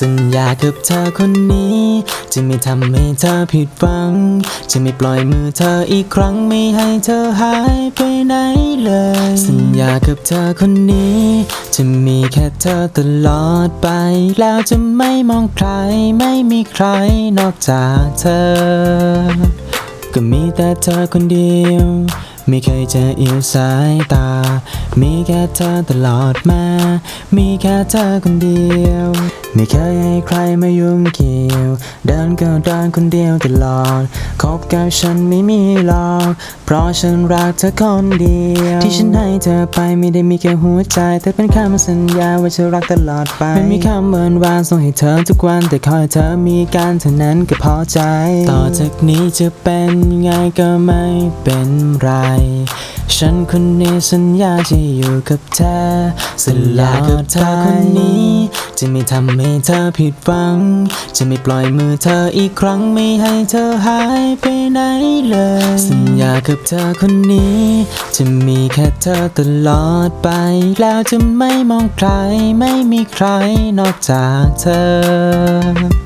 สัญญากับเธอคนนี้ จะไม่ทำให้เธอผิดหวัง จะไม่ปล่อยมือเธออีกครั้งไม่ให้เธอหายไปไหนเลย สัญญากับเธอคนนี้ จะมีแค่เธอตลอดไป แล้วจะไม่มองใครไม่มีใครนอกจากเธอ ก็มีแต่เธอคนเดียว ไม่เคยจะเอียวสายตา มีแค่เธอตลอดมา มีแค่เธอคนเดียว ไม่เคยให้ใครมายุ่งเกี่ยว เดินก็เดินคนเดียวตลอด คบกับฉันไม่มีหรอก เพราะฉันรักเธอคนเดียว ที่ฉันให้เธอไปไม่ได้มีแค่หัวใจ แต่เป็นคำสัญญาว่าจะรักตลอดไป ไม่มีคำเมินวานส่งให้เธอทุกวัน แต่ขอให้เธอมีการเท่านั้นก็พอใจ ต่อจากนี้จะเป็นไงก็ไม่เป็นไร ฉันคนนี้สัญญาจะอยู่กับเธอสัญญากับเธอคนนี้ จะไม่ทำให้เธอผิดหวัง จะไม่ปล่อยมือเธออีกครั้งไม่ให้เธอหายไปไหนเลย สัญญากับเธอคนนี้ จะมีแค่เธอตลอดไป แล้วจะไม่มองใครไม่มีใครนอกจากเธอ